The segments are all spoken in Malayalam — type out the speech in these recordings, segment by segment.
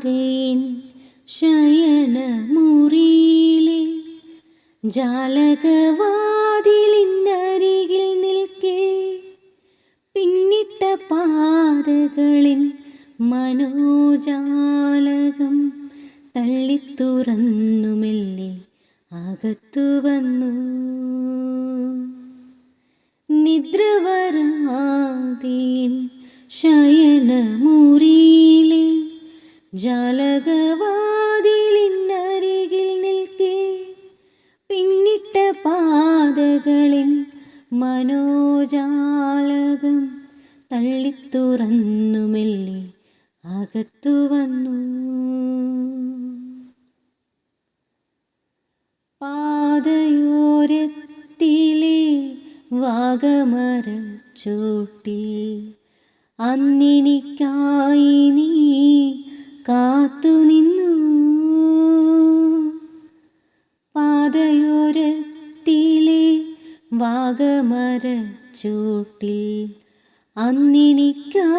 കാതയിൻ ശയന മുറിയിലെ ജാലകവാതിലിനരികിൽ നിൽക്കേ. പിന്നിട്ട പാതകളിൻ മനോജാലകം തള്ളിത്തുറന്നുമെല്ലെ അകത്തു വന്നു. നിദ്രവരാതീൻ ശയനമുറിയിലെ ജാലകവാതിലിനരികിൽ നിൽക്കേ. പിന്നിട്ട പാതകളിൻ മനോജാലകം തള്ളിത്തുറന്നു മെല്ലെ അകത്തു വന്നു. പാതയോരത്തിലെ വാഗമരച്ചോട്ടിൽ അന്നിനിക്കായി നീ കാത്തുനിന്നു. പാതയോരത്തിലെ വാഗമരച്ചോട്ടിൽ അന്നിനിക്കായി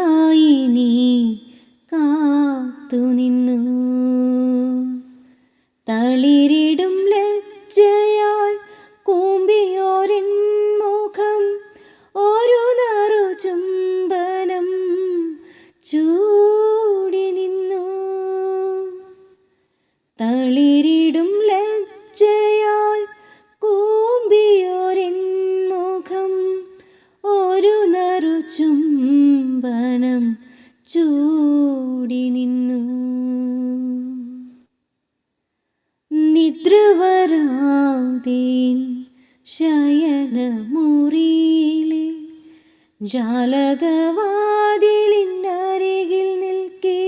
നിദ്രവരാതീൻ ശയനമുറിയിലെ ജാലകവാതിലിനരികിൽ നിൽക്കേ.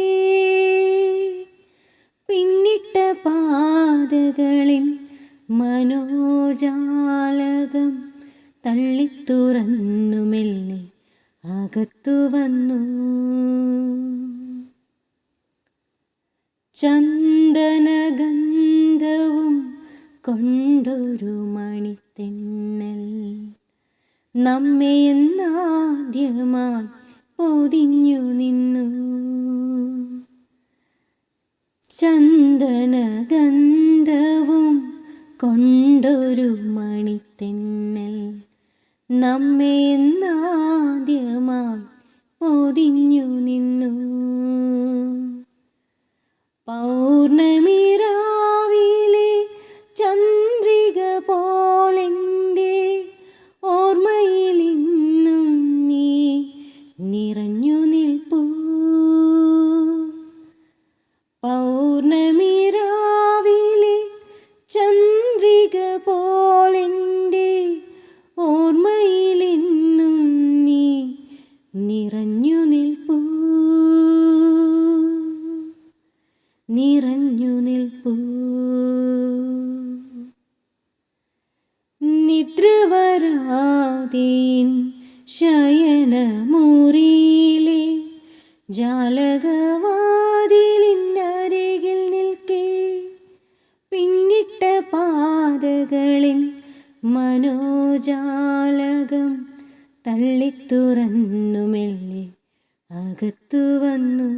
പിന്നിട്ട പാതകളിൻ മനോജാലകം തള്ളിത്തുറന്നു മെല്ലെ അകത്തു വന്നു ചന്ദനഗന്ധവും കൊണ്ടൊരു മണിത്തെന്നൽ. നമ്മെ എന്നാദ്യമായി പൊതിഞ്ഞു നിന്നു. ചന്ദനഗന്ധവും കൊണ്ടൊരു മണിത്തെന്നൽ. നമ്മെ എന്നാദ്യമായി പൊതിഞ്ഞു ചന്ദ്രിക പോലെന്റെ നീ നിറഞ്ഞു നിൽപ്പൂ. നിറഞ്ഞു നിൽപ്പൂ. നിദ്രവരാതീൻ ശയനമുറിയിലെ ജാലകവാതിലിനരികിൽ മനോജാലകം തള്ളിത്തുറന്നു മെല്ലെ അകത്തു വന്നു.